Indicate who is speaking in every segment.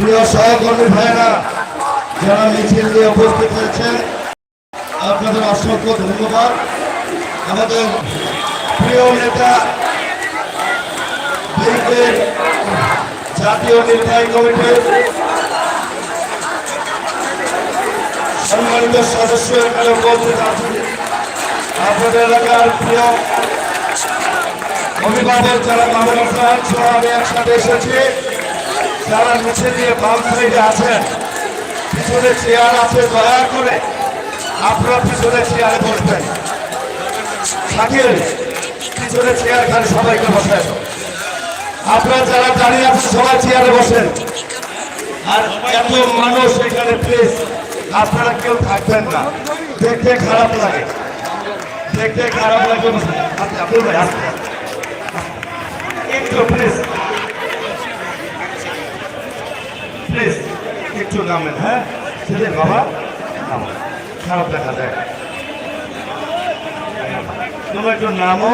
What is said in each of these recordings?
Speaker 1: প্রিয় সহকর্মী ভাইয়েরা, যারা মিছিল নিয়ে উপস্থিত হয়েছেন, আপনাদের অসংখ্য ধন্যবাদ। আমাদের প্রিয় নেতা জাতীয় নির্বাহী কমিটির সম্মানিত সদস্য এখানে উপস্থিত আছেন। আপনাদের এলাকার প্রিয় অভিভাবক যারা মামলা একসাথে এসেছি। যারা নিচে দিয়ে বাম সাইডে আছেন। পিছনে চেয়ার আছে, দয়া করে আপনারা পিছনে চেয়ারে বসবেন। শাকিল পিছনে চেয়ার খালি সবাইকে বসেন। আপনারা যারা দাঁড়িয়ে আছেন, সবাই চেয়ারে বসেন। আর এত মানুষ এখানে প্লিজ আপনারা কেউ থাকবেন না। দেখতে খারাপ লাগে। দেখতে খারাপ লাগে আসতে একটু প্লিজ একটু নামেন হ্যাঁ? ছেলে, বাবা? নামো। খারাপ দেখা যায় তোমরা একটু নামো।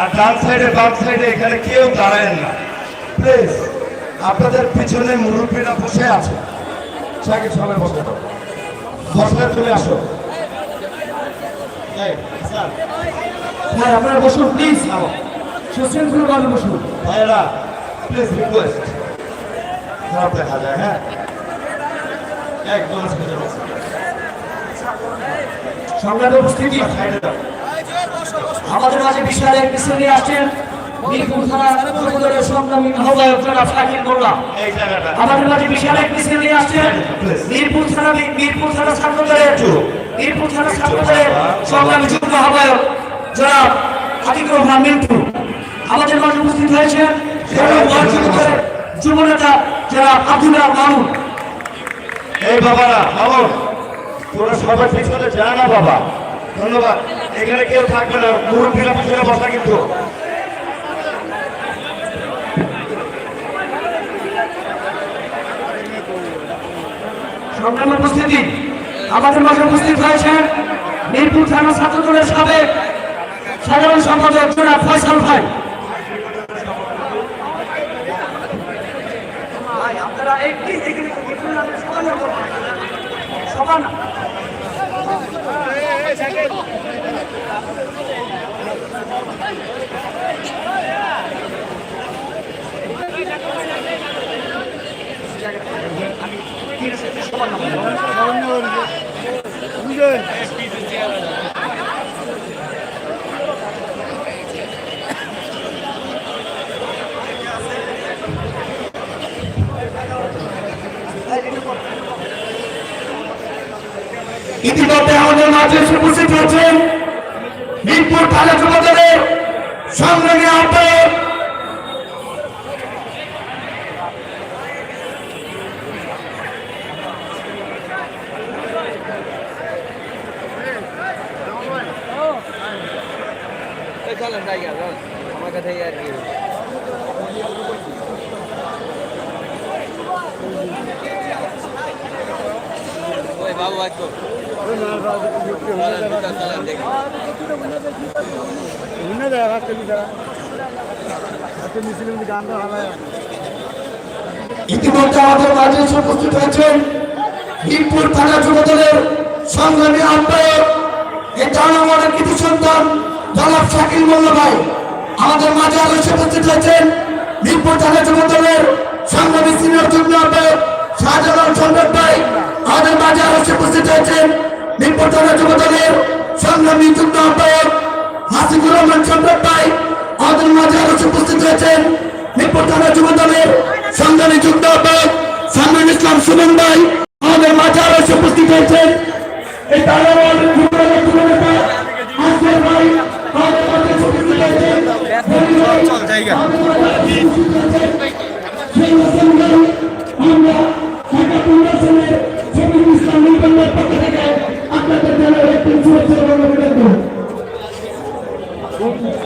Speaker 1: আর ডান সাইডে, বাম সাইডে, এখানে কেউ দাঁড়ায় না। প্লিজ, আপনাদের পিছনে মুরব্বীরা বসে আছে। সবাই বসে বসলে চলে আসো।
Speaker 2: হ্যাঁ আপনারা বসুন, প্লিজ। সুশৃঙ্খলভাবে বসুন।
Speaker 1: ভাইয়েরা, প্লিজ রিকোয়েস্ট খারাপ দেখা যায় হ্যাঁ? একদম সাইডে বসো।
Speaker 2: সংগ্রামে উপস্থিতি। আমাদের মাঝে বিশাল এক মিছিল নিয়ে আসছেন মিরপুর থানা উপজেলার সংগ্রামী আহ্বায়ক জনাব শাকিল মোল্লা। আমাদের মাঝে বিশাল এক মিছিল নিয়ে আসছেন মিরপুর থানা মিরপুর থানা ছাত্রদলের মিরপুর থানা ছাত্রদলের সংগ্রামী যুগ্ম আহ্বায়ক জনাব আতিকুর রহমান মিন্টু আমাদের মাঝে উপস্থিত হয়েছেন যুব নেতা জনাব আব্দুল্লাহ
Speaker 1: এই বাবারা মামুন তোরা সবাই পিছনে যা না বাবা। ধন্যবাদ। এখানে কেউ থাকবে না মুরব্বীরা পিছনে বসা কিন্তু।
Speaker 2: সংগ্রামে উপস্থিতি। আমাদের মাঝে উপস্থিত হয়েছেন মিরপুর থানা ছাত্রদলের সাবেক সাধারণ সম্পাদক জনাব ফয়সাল ভাই, আপনারা একটি এখানে একটু না, সবাই না বলবেন। সবাই না। ইতিমধ্যে আমাদের মাঝে উপস্থিত হয়েছেন মিরপুর থানা যুবদলের সংগ্রামী আহ্বায়ক
Speaker 3: চলেন গা, আমার কাছে আর কি ওই বাবু আসতো
Speaker 2: ইতিমধ্যে আমাদের মাঝে উপস্থিত হয়েছেন মিরপুর থানা যুবদলের সংগ্রামী আমাদের কৃতি সন্তান জনাব শাকিল মোল্লা ভাই। আমাদের মাঝে এসে উপস্থিত হয়েছেন মিরপুর থানা যুবদলের সংগ্রামী সিনিয়র যুগ্ম আহ্বায়ক শাহজালাল সম্রাট ভাই। আমাদের মাঝে এসে উপস্থিত হয়েছেন উপজেলা যুবদলের সংগ্রামী যুদ্ধ আহ্বায়ক হাসিবুর রহমান সম্রাট ভাই আমাদের মাঝে আলোচনা উপস্থিত রয়েছেন। মিরপুর থানা যুবদলের সংগ্রামী যুগ্ম আহ্বায়ক সামরুল ইসলাম সুমন ভাই আমাদের মাঝে আলোচনা উপস্থিত হয়েছেন আমরা